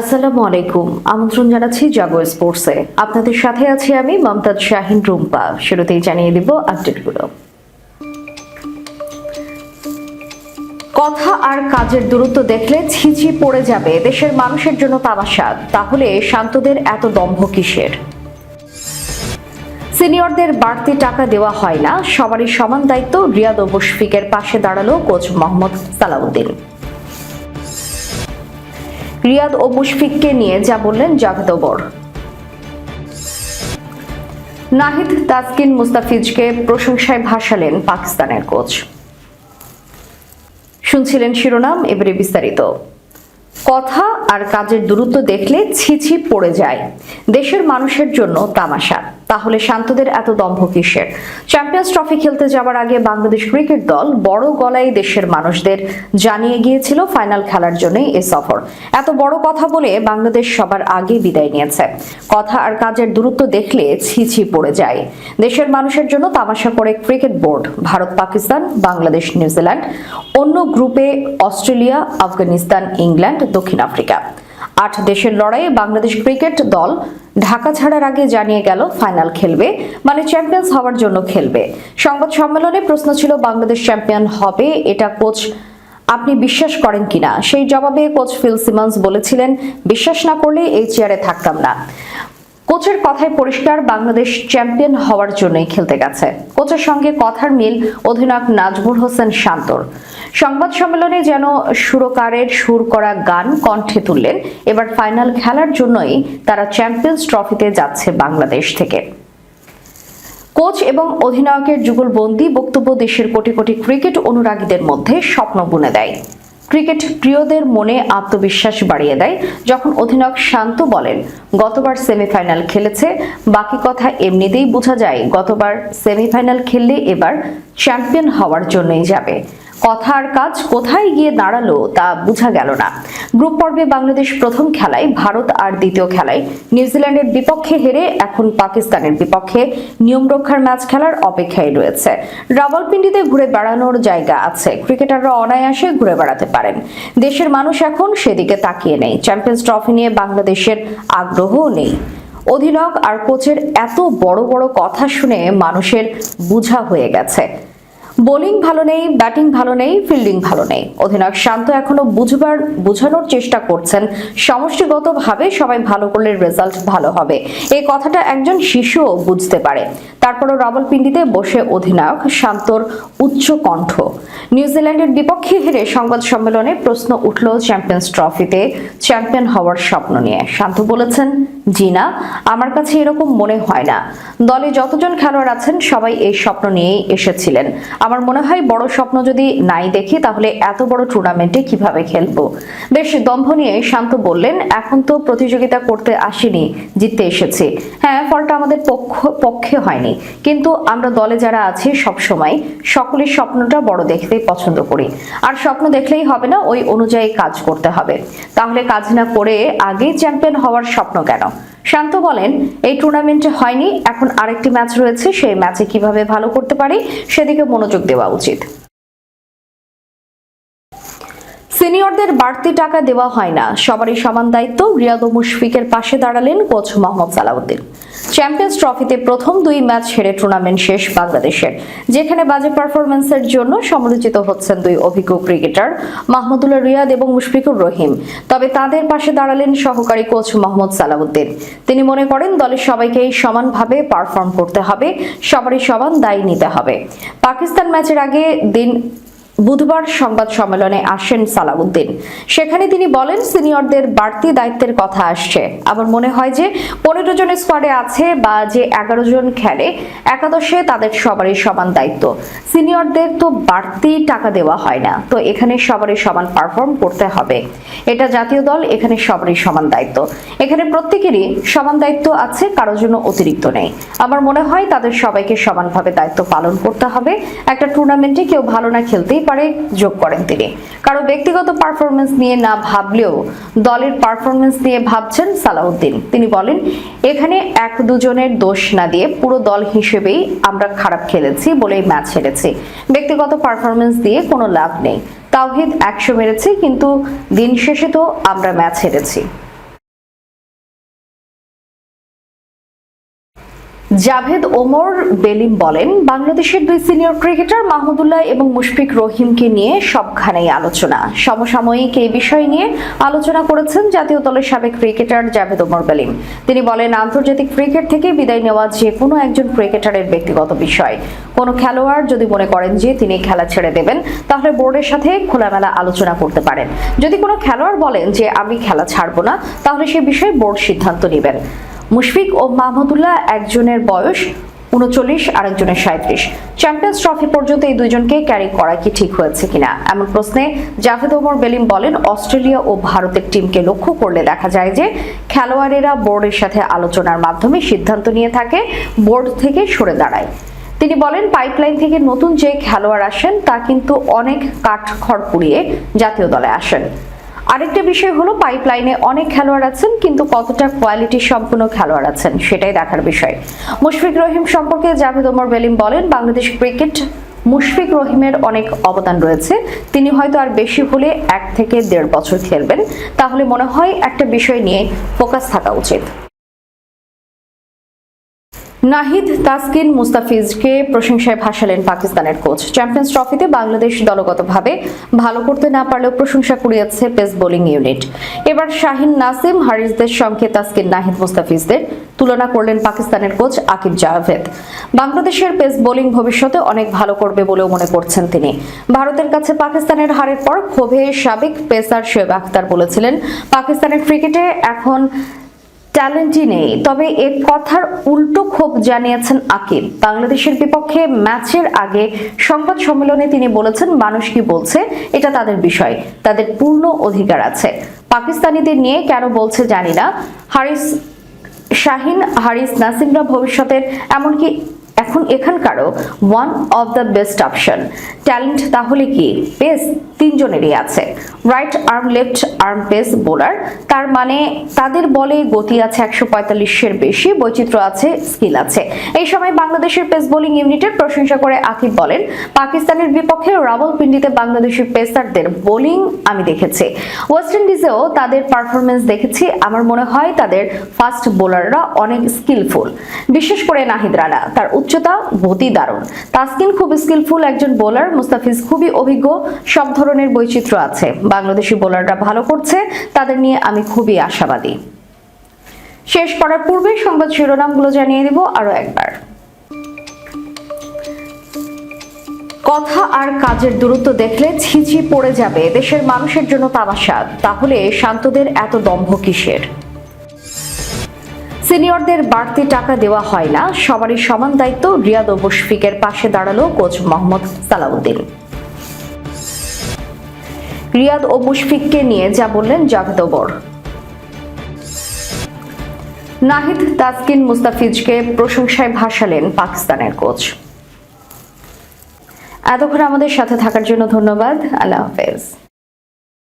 আসসালামু আলাইকুম। আমন্ত্রণ জানাচ্ছি জাগো স্পোর্টসে। আপনাদের সাথে আছি আমি মমতাজ শাহিন রুম্পা। শুরুতেই জানিয়ে দিব আপডেটগুলো। কথা আর কাজের দূরত্ব দেখলে ছিচি পড়ে যাবে। দেশের মানুষের জন্য তামাশা। তাহলে শান্তদের এত দম্ভ কিসের? সিনিয়রদের বাড়তি টাকা দেওয়া হয় না। সবারই সমান দায়িত্ব রিয়াদ ও মুশফিকের পাশে দাঁড়াল কোচ মোহাম্মদ সালাউদ্দিন। রিয়াদ ও মুশফিককে নিয়ে যা বললেন জাভেদ ওমর নাহিদ তাসকিন মুস্তাফিজকে প্রশংসায় ভাসালেন পাকিস্তানের কোচ। শুনছিলেন শিরোনাম, এবারে বিস্তারিত। কথা আর কাজের দূরত্ব দেখলে ছিছি পড়ে যায়। দেশের মানুষের জন্য তামাশা। তাহলে শান্তদের এত দম্ভ কিসের? চ্যাম্পিয়ন্স ট্রফি খেলতে যাওয়ার আগে বাংলাদেশ ক্রিকেট দল বড় গলায় দেশের মানুষদের জানিয়ে গিয়েছিল ফাইনাল খেলার জন্য এ সফর। এত বড় কথা বলে বাংলাদেশ সবার আগে বিদায় নিয়েছে। কথা আর কাজের দূরত্ব দেখলে ছিছি পড়ে যায়। দেশের মানুষের জন্য তামাশা করে cricket board, Bharat, Pakistan, Bangladesh, New Zealand, অন্য গ্রুপে অস্ট্রেলিয়া, আফগানিস্তান, ইংল্যান্ড, দক্ষিণ আফ্রিকা। আট দেশের লড়াইয়ে বাংলাদেশ ক্রিকেট দল ঢাকা ছাড়ার আগে জানিয়ে গেল ফাইনাল খেলবে মানে চ্যাম্পিয়ন্স হওয়ার জন্য খেলবে। সংবাদ সম্মেলনে প্রশ্ন ছিল, বাংলাদেশ চ্যাম্পিয়ন হবে? এটা কোচ, আপনি বিশ্বাস করেন কিনা? সেই জবাবে কোচ ফিল সিমন্স বলেছিলেন, বিশ্বাস না করলে এই চেয়ারে থাকতাম না। কোচের কথায় পরিষ্কার, বাংলাদেশ চ্যাম্পিয়ন হওয়ার জন্যই খেলতে গেছে। কোচের সঙ্গে কথার মিল অধিনায়ক নাজমুল হোসেন শান্তর। সংবাদ সম্মেলনে যেন সুরকারের সুর করা গান কণ্ঠে তুললেন, এবার ফাইনাল খেলার জন্যই তারা চ্যাম্পিয়ন্স ট্রফিতে যাচ্ছে বাংলাদেশ থেকে। কোচ এবং অধিনায়কের যুগলবন্দি বক্তব্য দেশের কোটি কোটি ক্রিকেট অনুরাগীদের মধ্যে স্বপ্ন বুনে দেয়। ক্রিকেট প্রিয়দের মনে আত্মবিশ্বাস বাড়িয়ে দেয়, যখন অধিনায়ক শান্ত বলেন, গতবার সেমিফাইনাল খেলেছে, বাকি কথা এমনিতেই বোঝা যায়, গতবার সেমিফাইনাল খেললে এবার চ্যাম্পিয়ন হওয়ার জন্যই যাবে। কথা আর কাজ কোথায় গিয়ে দাঁড়াল তা বোঝা গেল না। গ্রুপ পর্বে বাংলাদেশ প্রথম খেলায়, ভারত আর দ্বিতীয় খেলায়। নিউজিল্যান্ডের বিপক্ষে হেরে এখন পাকিস্তানের বিপক্ষে নিয়ম রক্ষার ম্যাচ খেলার অপেক্ষায় রয়েছে। রাওয়ালপিন্ডিতে ঘুরে বেড়ানোর জায়গা আছে। ক্রিকেটাররা অনায়াসে ঘুরে বেড়াতে পারেন। দেশের মানুষ এখন সেদিকে তাকিয়ে নেই। চ্যাম্পিয়ন্স ট্রফি নিয়ে বাংলাদেশের আগ্রহও নেই। অধিনায়ক আর কোচের এত বড় বড় কথা শুনে মানুষের বুঝা হয়ে গেছে। বোলিং ভালো নেই, ব্যাটিং ভালো নেই, ফিল্ডিং ভালো নেই। অধিনায়ক শান্ত এখনও বুঝবার, বোঝানোর চেষ্টা করছেন। সমষ্টিগতভাবে সবাই ভালো করলে রেজাল্ট ভালো হবে। এই কথাটা একজন শিশুও বুঝতে পারে। তারপরও রাবলপিন্ডিতে বসে অধিনায়ক শান্তর উচ্চ কণ্ঠ। নিউজিল্যান্ডের বিপক্ষে হেরে সংবাদ সম্মেলনে প্রশ্ন উঠল চ্যাম্পিয়ন্স ট্রফিতে। চ্যাম্পিয়ন হওয়ার স্বপ্ন নিয়ে। শান্ত বলেছেন, জি না, আমার কাছে এরকম মনে হয় না। দলে যতজন খেলোয়াড় আছেন, সবাই এই স্বপ্ন নিয়েই এসেছিলেন। আমার মনে হয় বড় স্বপ্ন যদি নাই দেখি, তাহলে এত বড় টুর্নামেন্টে কীভাবে খেলব? বেশ দম্ভ নিয়ে শান্ত বললেন, এখন তো প্রতিযোগিতা করতে আসিনি, জিততে এসেছি। হ্যাঁ ফলটা আমাদের পক্ষ, পক্ষে হয়নি। কিন্তু আমরা দলে যারা আছি সব সময় সকলের স্বপ্নটা বড় দেখতে পছন্দ করি। আর স্বপ্ন দেখলেই হবে না, ওই অনুযায়ী কাজ করতে হবে। তাহলে কাজ না করে আগে চ্যাম্পিয়ন হওয়ার স্বপ্ন কেন? শান্ত বলেন, এই টুর্নামেন্টে হয়নি, এখন আরেকটি ম্যাচ রয়েছে, সেই ম্যাচে কীভাবে ভালো করতে পারি, সেদিকে মনোযোগ দেওয়া উচিত। সিনিয়রদের বাড়তি টাকা দেওয়া হয় না, সবারই সমান দায়িত্ব, রিয়াদ মুশফিকের পাশে দাঁড়ালেন কোচ মোহাম্মদ সালাউদ্দিন। চ্যাম্পিয়ন্স ট্রফিতে প্রথম দুই ম্যাচ হেরে টুর্নামেন্ট শেষ বাংলাদেশের, যেখানে বাজে পারফরমেন্সের জন্য সমালোচিত হচ্ছেন দুই অভিজ্ঞ ক্রিকেটার মাহমুদুল্লাহ রিয়াদ এবং মুশফিকুর রহিম। তবে তাদের পাশে দাঁড়ালেন সহকারী কোচ মোহাম্মদ সালাউদ্দিন। তিনি মনে করেন, দলের সবাইকেই সমানভাবে পারফর্ম করতে হবে, সবারই সমান দায়ী নিতে হবে। পাকিস্তান ম্যাচের আগে দিন বুধবার সংবাদ সম্মেলনে আসেন সালাউদ্দিন। সেখানে তিনি বলেন, সিনিয়রদের বাড়তি দায়িত্বের কথা আসছে। আমার মনে হয় যে পনেরো জন স্কোয়াডে আছে বা যে এগারো জন খেলে, একাদশে তাদের সবারই সমান দায়িত্ব। সিনিয়রদের তো বাড়তি টাকা দেওয়া হয় না। তো এখানে সবারই সমান পারফর্ম করতে হবে। এটা জাতীয় দল, এখানে সবারই সমান দায়িত্ব। এখানে প্রত্যেকেরই সমান দায়িত্ব আছে, কারোর জন্য অতিরিক্ত নেই। আমার মনে হয় তাদের সবাইকে সমানভাবে দায়িত্ব পালন করতে হবে। একটা টুর্নামেন্টে কেউ ভালো না খেলতেই পারে, যোগ করেন তিনি। কারও ব্যক্তিগত পারফরমেন্স নিয়ে না ভাবলেও দলের পারফরমেন্স নিয়ে ভাবছেন সালাউদ্দিন। তিনি বলেন, এখানে এক দুজনের দোষ না দিয়ে পুরো দল হিসেবেই আমরা খারাপ খেলেছি বলেই ম্যাচ হেরেছি। ব্যক্তিগত পারফরমেন্স দিয়ে কোনো লাভ নেই। তাওহিদ একশো মেরেছে, কিন্তু দিন শেষে তো আমরা ম্যাচ হেরেছি। জাভেদ ওমর বেলিম বলেন, বাংলাদেশের দুই সিনিয়র ক্রিকেটার মাহমুদুল্লাহ এবং মুশফিক রহিমকে নিয়ে সবখানেই আলোচনা। সমসাময়িক এই বিষয় নিয়ে আলোচনা করেছেন জাতীয় দলের সাবেক ক্রিকেটার জাভেদ ওমর বেলিম। তিনি বলেন, আন্তর্জাতিক ক্রিকেট থেকে বিদায় নেওয়া যে কোনো একজন ক্রিকেটারের ব্যক্তিগত বিষয়। কোনো খেলোয়াড় যদি মনে করেন যে তিনি খেলা ছেড়ে দেবেন, তাহলে বোর্ডের সাথে খোলামেলা আলোচনা করতে পারেন। যদি কোনো খেলোয়াড় বলেন যে, আমি খেলা ছাড়বো না তাহলে সে বিষয়ে বোর্ড সিদ্ধান্ত নেবেন। মুশফিক ও মাহমুদুল্লাহ একজনের বয়স উনচল্লিশ আর একজনের সাঁত্রিশ চ্যাম্পিয়ন্স ট্রফি পর্যন্ত এই দুইজনকে ক্যারি করা কি ঠিক হয়েছে কিনা? এমন প্রশ্নে জাভেদ ওমর বেলিম বলেন, অস্ট্রেলিয়া ও ভারতের টিমকে লক্ষ্য করলে দেখা যায় যে খেলোয়াড়েরা বোর্ডের সাথে আলোচনার মাধ্যমে সিদ্ধান্ত নিয়ে থাকে, বোর্ড থেকে সরে দাঁড়ায়। তিনি বলেন, পাইপলাইন থেকে নতুন যে খেলোয়াড় আসেন, তা কিন্তু অনেক কাঠ খড় পুড়িয়ে জাতীয় দলে আসেন। আরেকটা বিষয় হলো পাইপলাইনে অনেক খেলোয়াড় আছেন, কিন্তু কতটা কোয়ালিটি সম্পূর্ণ খেলোয়াড় আছেন, সেটাই দেখার বিষয়। মুশফিক রহিম সম্পর্কে জাভেদ ওমর বেলিম বলেন, বাংলাদেশ ক্রিকেট মুশফিক রহিমের অনেক অবদান রয়েছে। তিনি হয়তো আর বেশি হলে এক থেকে দেড় বছর খেলবেন। তাহলে মনে হয় একটা বিষয় নিয়ে ফোকাস থাকা উচিত। নাহিদ তাসকিন মুস্তাফিজকে প্রশংসায় ভাসালেন পাকিস্তানের কোচ। চ্যাম্পিয়ন্স ট্রফিতে বাংলাদেশ দলগতভাবে ভালো করতে না পারলেও প্রশংসা কুড়িয়েছে পেস বোলিং ইউনিট। এবার শাহিন নাসিম, হারিসদের সঙ্গে তাসকিন, নাহিদ মুস্তাফিজদের তুলনা করলেন পাকিস্তানের কোচ আকিব জাভেদ। বাংলাদেশের পেস বোলিং ভবিষ্যতে অনেক ভালো করবে বলেও মনে করছেন তিনি। ভারতের কাছে পাকিস্তানের হারের পর ক্ষোভে সাবেক পেসার শোয়েব আখতার বলেছিলেন, পাকিস্তানের ক্রিকেটে এখন ট্যালেন্টই নেই। তবে এ কথার উল্টো ক্ষোভ জানিয়েছেন আকিব বাংলাদেশের বিপক্ষে ম্যাচের আগে সংবাদ সম্মেলনে তিনি বলেছেন, মানুষ কি বলছে, এটা তাদের বিষয়, তাদের পূর্ণ অধিকার আছে। পাকিস্তানিদের নিয়ে কেন বলছে জানি না। হারিস শাহিন, হারিস নাসিমরা ভবিষ্যতের এমনকি এখন এখানকারও one of the best option talent তাহলে কি? পেস তিনজনেরই আছে। Right arm left arm pace bowler তার মানে তাদের বলে গতি আছে একশো পঁয়তাল্লিশের বেশি, বৈচিত্র্য আছে স্কিল আছে। এই সময় বাংলাদেশের পেস বোলিং ইউনিটের প্রশংসা করে আকিব বলেন, পাকিস্তানের বিপক্ষে রাওয়ালপিন্ডিতে বাংলাদেশের পেসারদের বোলিং আমি দেখেছি। ওয়েস্ট ইন্ডিজেও তাদের পারফরমেন্স দেখেছি। আমার মনে হয় তাদের ফাস্ট বোলাররা অনেক স্কিলফুল বিশেষ করে নাহিদ রানা, তার উচ্চতা গতি দারুণ। তাসকিন খুব স্কিলফুল একজন বোলার মুস্তাফিজ খুবই অভিজ্ঞ, সব ধরনের বৈচিত্র্য আছে। বাংলাদেশি বোলাররা ভালো করছে, তাদের নিয়ে আমি খুবই আশাবাদী। শেষ করার পূর্বে সংবাদ শিরোনামগুলো জানিয়ে দিব আরও একবার। কথা আর কাজের দূরত্ব দেখলে ছিছি পড়ে যাবে। দেশের মানুষের জন্য তামাশা। তাহলে শান্তদের এত দম্ভ কিসের? সিনিয়রদের বাড়তি টাকা দেওয়া হয় না। সবারই সমান দায়িত্ব রিয়াদ ও মুশফিকের পাশে দাঁড়াল কোচ মোহাম্মদ সালাউদ্দিন। রিয়াদ ও মুশফিককে নিয়ে যা বললেন জাভেদ ওমর। নাহিদ তাসকিন মুস্তাফিজকে প্রশংসায় ভাসালেন পাকিস্তানের কোচ। এতক্ষণ আমাদের সাথে থাকার জন্য ধন্যবাদ। আল্লাহ হাফেজ।